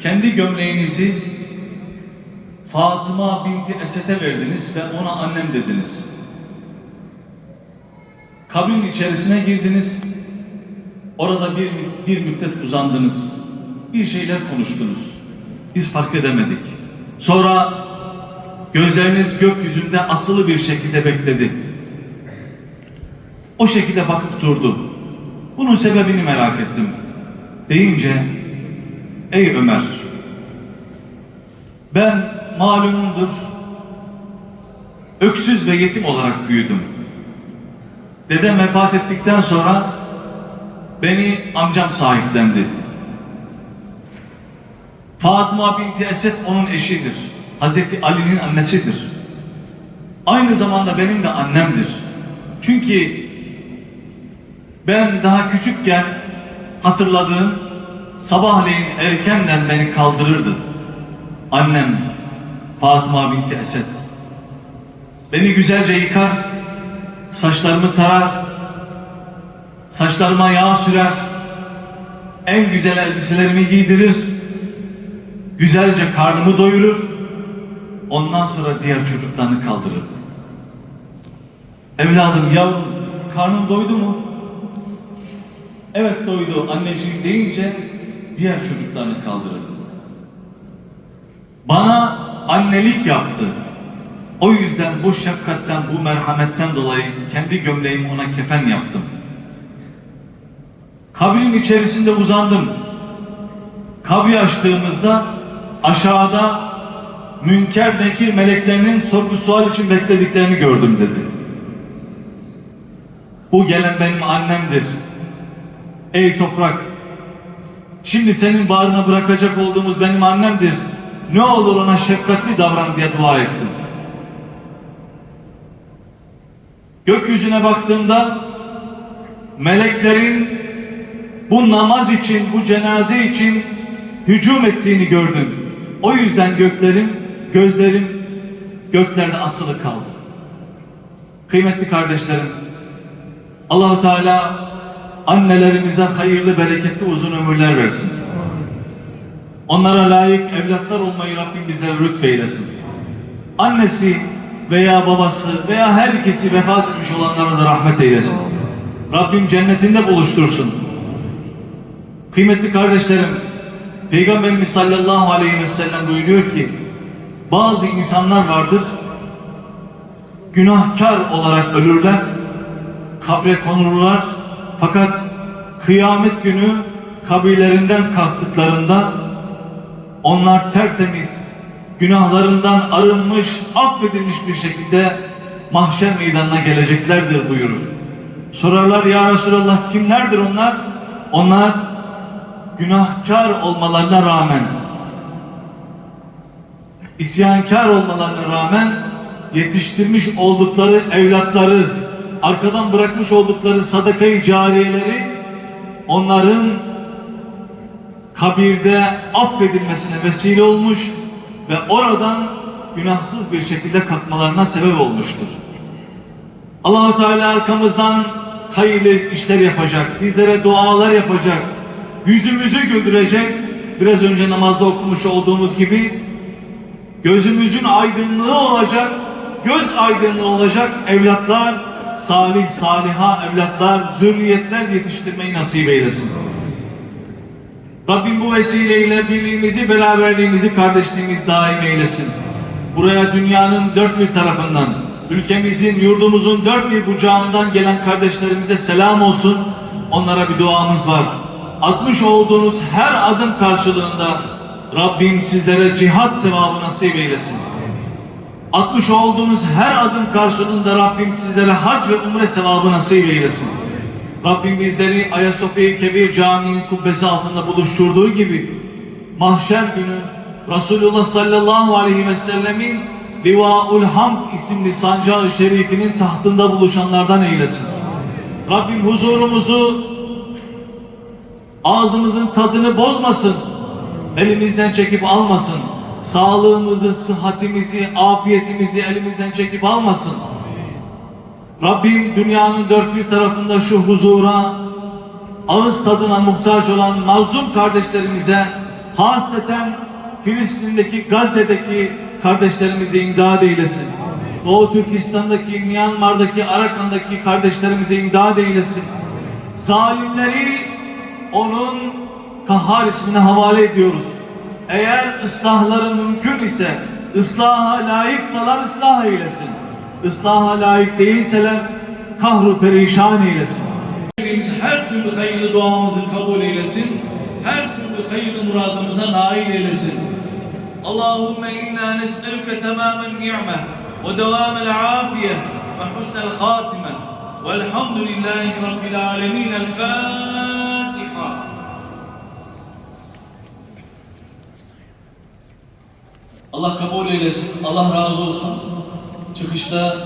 kendi gömleğinizi Fatıma binti Esed'e verdiniz ve ona annem dediniz. Kabrin içerisine girdiniz. Orada bir, bir müddet uzandınız. Bir şeyler konuştunuz. Biz fark edemedik. Sonra gözleriniz gökyüzünde asılı bir şekilde bekledi. O şekilde bakıp durdu. Bunun sebebini merak ettim. Deyince, ey Ömer, ben malumundur, öksüz ve yetim olarak büyüdüm. Dedem vefat ettikten sonra beni amcam sahiplendi. Fatıma binti Esed onun eşidir. Hazreti Ali'nin annesidir. Aynı zamanda benim de annemdir. Çünkü ben daha küçükken hatırladığım sabahleyin erkenden beni kaldırırdı. Annem Fatıma binti Esed. Beni güzelce yıkar, saçlarımı tarar, saçlarıma yağ sürer, en güzel elbiselerimi giydirir, güzelce karnımı doyurur, ondan sonra diğer çocuklarını kaldırırdı. Evladım, yavrum, karnın doydu mu? Evet doydu anneciğim deyince diğer çocuklarını kaldırırdı. Bana annelik yaptı. O yüzden bu şefkatten, bu merhametten dolayı kendi gömleğimi ona kefen yaptım. Kabrin içerisinde uzandım. Kabri açtığımızda aşağıda münker nekir meleklerinin sorgu sual için beklediklerini gördüm dedi. Bu gelen benim annemdir. Ey toprak, şimdi senin bağrına bırakacak olduğumuz benim annemdir. Ne olur ona şefkatli davran diye dua ettim. Gökyüzüne baktığımda meleklerin bu namaz için, bu cenaze için hücum ettiğini gördüm. O yüzden göklerim, gözlerim göklerde asılı kaldı. Kıymetli kardeşlerim, Allahu Teala annelerimize hayırlı, bereketli uzun ömürler versin. Onlara layık evlatlar olmayı Rabbim bizlere lütfeylesin. Annesi veya babası veya herkesi vefat etmiş olanlara da rahmet eylesin. Rabbim cennetinde buluştursun. Kıymetli kardeşlerim, Peygamberimiz sallallahu aleyhi ve sellem buyuruyor ki, bazı insanlar vardır, günahkar olarak ölürler, kabre konulurlar, fakat kıyamet günü kabirlerinden kalktıklarında onlar tertemiz, günahlarından arınmış, affedilmiş bir şekilde mahşer meydanına geleceklerdir buyurur. Sorarlar ya Resulallah kimlerdir onlar? Onlar günahkar olmalarına rağmen, isyankar olmalarına rağmen yetiştirmiş oldukları evlatları, arkadan bırakmış oldukları sadakayı cariyeleri onların kabirde affedilmesine vesile olmuş ve oradan günahsız bir şekilde kalkmalarına sebep olmuştur. Allahu Teala arkamızdan hayırlı işler yapacak, bizlere dualar yapacak, yüzümüzü güldürecek. Biraz önce namazda okumuş olduğumuz gibi gözümüzün aydınlığı olacak, göz aydınlığı olacak evlatlar, salih saliha evlatlar, zürriyetler yetiştirmeyi nasip eylesin. Rabbim bu vesileyle birliğimizi, beraberliğimizi, kardeşliğimizi daim eylesin. Buraya dünyanın dört bir tarafından, ülkemizin, yurdumuzun dört bir bucağından gelen kardeşlerimize selam olsun. Onlara bir duamız var. Atmış olduğunuz her adım karşılığında Rabbim sizlere cihat sevabı nasip eylesin. Atmış olduğunuz her adım karşılığında Rabbim sizlere hac ve umre sevabı nasip eylesin. Rabbim bizleri Ayasofya-i Kebir Camii'nin kubbesi altında buluşturduğu gibi mahşer günü Resulullah sallallahu aleyhi ve sellemin Livaul Hamd isimli sancağı şerifinin tahtında buluşanlardan eylesin. Rabbim huzurumuzu ağzımızın tadını bozmasın. Elimizden çekip almasın. Sağlığımızı, sıhhatimizi, afiyetimizi elimizden çekip almasın. Rabbim dünyanın dört bir tarafında şu huzura, ağız tadına muhtaç olan mazlum kardeşlerimize hasreten Filistin'deki, Gazze'deki kardeşlerimizi imdad eylesin. Doğu Türkistan'daki, Myanmar'daki, Arakan'daki kardeşlerimize imdad eylesin. Zalimleri onun kahhar havale ediyoruz. Eğer ıslahları mümkün ise, ıslaha layıksalar ıslah eylesin. Islaha layık değilseler kahru perişan eylesin. Her türlü hayırlı duamızı kabul eylesin. Her türlü hayırlı muradımıza nail eylesin. Allahümme inna nes'eluke tamamen ni'me ve devamel afiye ve husnel hatime velhamdülillahi rabbil alemin. El Fatiha. Allah kabul eylesin. Allah razı olsun. Çıkışta